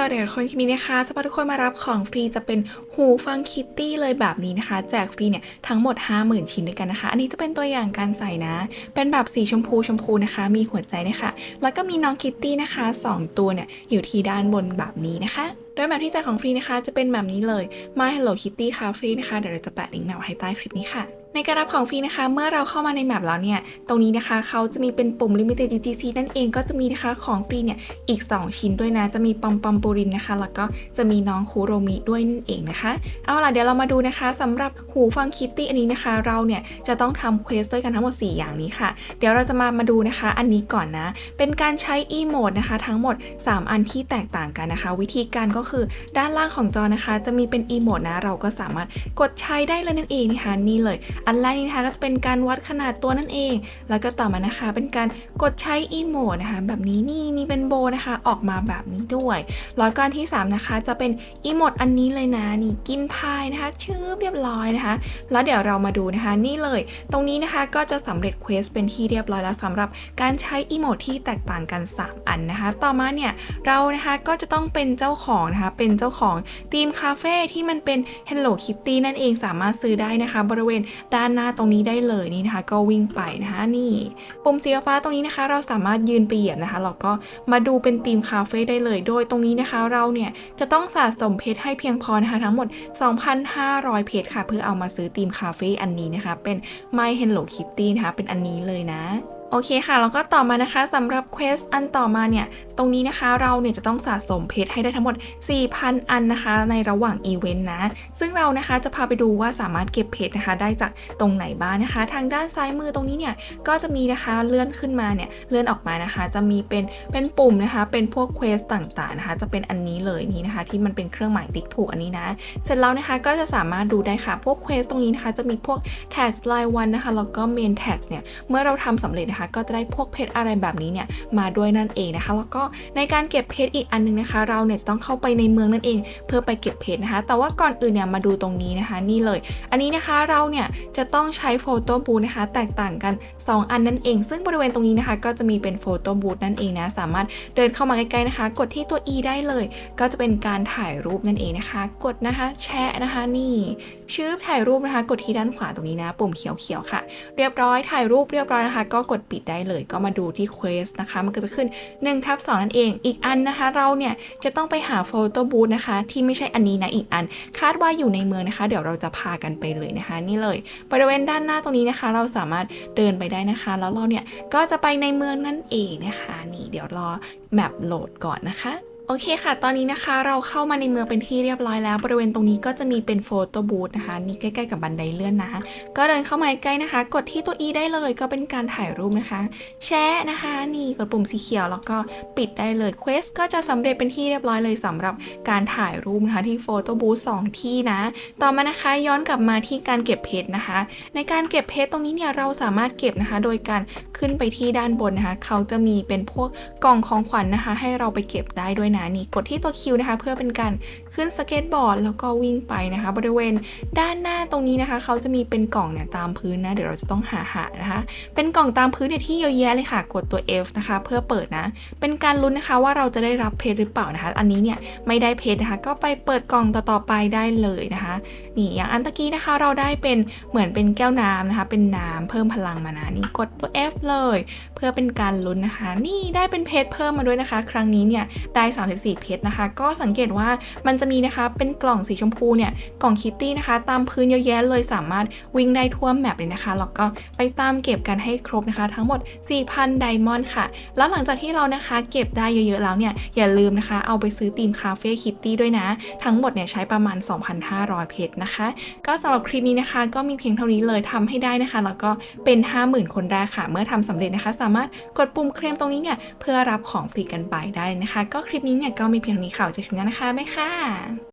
สวัสดีทุกคนคลิปนี้นะคะจะพาทุกคนมารับของฟรีจะเป็นหูฟังคิตตี้เลยแบบนี้นะคะ แจกฟรีเนี่ยทั้งหมด 50,000 ชิ้นด้วยกันนะคะ อันนี้จะเป็นตัวอย่างการใส่นะ เป็นแบบสีชมพูชมพูนะคะ มีหัวใจนะคะ แล้วก็มีน้องคิตตี้นะคะ 2 ตัวเนี่ยอยู่ที่ด้านบนแบบนี้นะคะโดยแบบที่แจกของฟรีนะคะ จะเป็นแบบนี้เลย My Hello Kitty Cafe นะคะ เดี๋ยวเราจะแปะลิงก์มวให้ใต้คลิปนี้ค่ะ ในการรับของฟรีนะคะ เมื่อเราเข้ามาในแมปแล้วเนี่ย ตรงนี้นะคะเขาจะมีเป็นปุ่ม Limited UGC นั่นเองก็จะมีนะคะของฟรีเนี่ยอีก 2 ชิ้นด้วยนะ จะมีปอมปอมปูรินนะคะ แล้วก็จะมีน้องคูโรมิด้วยนั่นเองนะคะ เอาล่ะเดี๋ยวเรามาดูนะคะสำหรับหูฟังคิตตี้อันนี้นะคะ เราเนี่ยจะต้องทำเควสด้วยกันทั้งหมด 4 อย่างนี้ค่ะ เดี๋ยวเราจะมามาดูนะคะอันนี้ก่อนนะ เป็นการใช้ e m o d e นะคะ ทั้งหมด 3 อันที่แตกต่างกันนะคะ วิธีการก็คือด้านล่างของจอนะคะ จะมีเป็น e m o d e นะเราก็สามารถกดใช้ได้เลยนั่นเองนะคะนี่เลยอันแรกนี่นะคะก็จะเป็นการวัดขนาดตัวนั่นเอง แล้วก็ต่อมานะคะ เป็นการกดใช้ e m o d e นะคะ แบบนี้นี่มีเป็นโบนะคะออกมาแบบนี้ด้วยแล้วก็อันที่ 3 นะคะ จะเป็น e m o d e อันนี้เลยนะนี่กินพายนะคะชืบเรียบร้อยนะคะ แล้วเดี๋ยวเรามาดูนะคะนี่เลย ตรงนี้นะคะก็จะสำเร็จเควสเป็นที่เรียบร้อยแล้วสำหรับการใช้อีโมดที่แตกต่างกัน 3 อันนะคะ ต่อมาเนี่ยเรานะคะก็จะต้องเป็นเจ้าของนะคะ เป็นเจ้าของทีมคาเฟ่ที่มันเป็น Hello Kitty นั่นเองสามารถซื้อได้นะคะ บริเวณด้านหน้าตรงนี้ได้เลยนี่นะคะ ก็วิ่งไปนะคะนี่ปุ่มสีฟ้าตรงนี้นะคะ เราสามารถยืนไปเหยียบนะคะเราก็มาดูเป็นทีมคาเฟ่ได้เลย โดยตรงนี้นะคะเราเนี่ยจะต้องสะสมเพชรให้เพียงพอนะคะทั้งหมด 2,500 เพชรค่ะ เพื่อเอามาซื้อทีมคาเฟ่อันนี้นะคะ เป็น My Hello Kitty นะคะเป็นอันนี้เลยนะ โอเคค่ะ แล้วก็ต่อมานะคะสำหรับเควสอันต่อมาเนี่ย ตรงนี้นะคะเราเนี่ยจะต้องสะสมเพชรให้ได้ทั้งหมด 4,000 อันนะคะ ในระหว่างอีเวนต์นะ ซึ่งเรานะคะจะพาไปดูว่าสามารถเก็บเพชรนะคะ ได้จากตรงไหนบ้างนะคะ ทางด้านซ้ายมือตรงนี้เนี่ยก็จะมีนะคะเลื่อนขึ้นมาเนี่ยเลื่อนออกมานะคะ จะมีเป็นเป็นปุ่มนะคะ เป็นพวกเควสต่างๆนะคะ จะเป็นอันนี้เลยนี่นะคะ ที่มันเป็นเครื่องหมายติ๊กถูกอันนี้นะ เสร็จแล้วนะคะก็จะสามารถดูได้ค่ะพวกเควสตรงนี้นะคะ จะมีพวก tax รายวันนะคะแล้วก็ main tax เนี่ยเมื่อเราทำสำเร็จนะคะ ก็จะได้พวกเพชรอะไรแบบนี้เนี่ยมาด้วยนั่นเองนะคะ แล้วก็ในการเก็บเพชรอีกอันหนึงนะคะ เราเนี่ยจะต้องเข้าไปในเมืองนั่นเอง เพื่อไปเก็บเพชรนะคะ แต่ว่าก่อนอื่นเนี่ยมาดูตรงนี้นะคะนี่เลย อันนี้นะคะเราเนี่ยจะต้องใช้โฟโต้บูธนะคะ แตกต่างกัน 2 อันนั่นเอง ซึ่งบริเวณตรงนี้นะคะ ก็จะมีเป็นโฟโต้บูธนั่นเองนะสามารถเดินเข้ามาใกล้ๆนะคะ กดที่ตัว E ได้เลย ก็จะเป็นการถ่ายรูปนั่นเองนะคะ กดนะคะแชะนะคะนี่ชื่อถ่ายรูปนะคะ กดที่ด้านขวาตรงนี้นะ ปุ่มเขียวๆค่ะ เรียบร้อยถ่ายรูปเรียบร้อยนะคะ ก็กดปิดได้เลย ก็มาดูที่เควสนะคะ มันก็จะขึ้น1ทับ2นั่นเอง อีกอันนะคะ เราเนี่ยจะต้องไปหาโฟโต้บูธนะคะ ที่ไม่ใช่อันนี้นะอีกอัน คาดว่าอยู่ในเมืองนะคะ เดี๋ยวเราจะพากันไปเลยนะคะ นี่เลย บริเวณด้านหน้าตรงนี้นะคะ เราสามารถเดินไปได้นะคะ แล้วเราเนี่ยก็จะไปในเมืองนั่นเองนะคะ นี่เดี๋ยวรอแมปโหลดก่อนนะคะ โอเคค่ะ ตอนนี้นะคะเราเข้ามาในเมืองเป็นที่เรียบร้อยแล้ว บริเวณตรงนี้ก็จะมีเป็นโฟโต้บูธนะคะ นี่ใกล้ๆกับบันไดเลื่อนนะ ก็เดินเข้ามาใกล้นะคะ กดที่ตัว E ได้เลยก็เป็นการถ่ายรูปนะคะ แชะนะคะ นี่กดปุ่มสีเขียวแล้วก็ปิดได้เลยเควสก็จะสำเร็จเป็นที่เรียบร้อยเลยสำหรับการถ่ายรูปนะคะที่โฟโต้บูธสองที่นะ ต่อมานะคะย้อนกลับมาที่การเก็บเพชรนะคะ ในการเก็บเพชรตรงนี้เนี่ยเราสามารถเก็บนะคะ โดยการขึ้นไปที่ด้านบนนะคะ เขาจะมีเป็นพวกกล่องของขวัญนะคะ ให้เราไปเก็บได้ด้วยนะนี่กดที่ตัวคิวนะคะ เพื่อเป็นการขึ้นสเก็ตบอร์ดแล้วก็วิ่งไปนะคะ บริเวณด้านหน้าตรงนี้นะคะ เขาจะมีเป็นกล่องเนี่ยตามพื้นนะ เดี๋ยวเราจะต้องหาหานะคะ เป็นกล่องตามพื้นเนี่ยที่เยอะแยะเลยค่ะ กดตัว F นะคะ เพื่อเปิดนะ เป็นการลุ้นนะคะว่าเราจะได้รับเพชรหรือเปล่านะคะ อันนี้เนี่ยไม่ได้เพชรนะคะ ก็ไปเปิดกล่องต่อๆไปได้เลยนะคะ นี่อย่างอันตะกี้นะคะเราได้เป็นเหมือนเป็นแก้วน้ำนะคะ เป็นน้ำเพิ่มพลังมานะนี่กดตัว F เลย เพื่อเป็นการลุ้นนะคะ นี่ได้เป็นเพชรเพิ่มมาด้วยนะคะ ครั้งนี้เนี่ยได้34 เพชรนะคะ ก็สังเกตว่ามันจะมีนะคะเป็นกล่องสีชมพูเนี่ยกล่องคิตตี้นะคะ ตามพื้นเยอะแยะเลยสามารถวิ่งได้ทั่วแมปเลยนะคะแล้วก็ไปตามเก็บกันให้ครบนะคะ ทั้งหมด 4,000 ไดมอนด์ค่ะ แล้วหลังจากที่เรานะคะ เก็บได้เยอะๆแล้วเนี่ยอย่าลืมนะคะ เอาไปซื้อทีมคาเฟ่คิตตี้ด้วยนะ ทั้งหมดเนี่ยใช้ประมาณ 2,500 เพชรนะคะ ก็สำหรับคลิปนี้นะคะก็มีเพียงเท่านี้เลยทำให้ได้นะคะ แล้วก็เป็น 50,000 คนแรกค่ะ เมื่อทำสำเร็จนะคะ สามารถกดปุ่มเคลมตรงนี้เนี่ยเพื่อรับของฟรีกันไปได้นะคะ ก็คลิปนี้เนี่ยก็มีเพียงนี้ค่ะถึงนั้นนะคะ บ๊ายค่ะ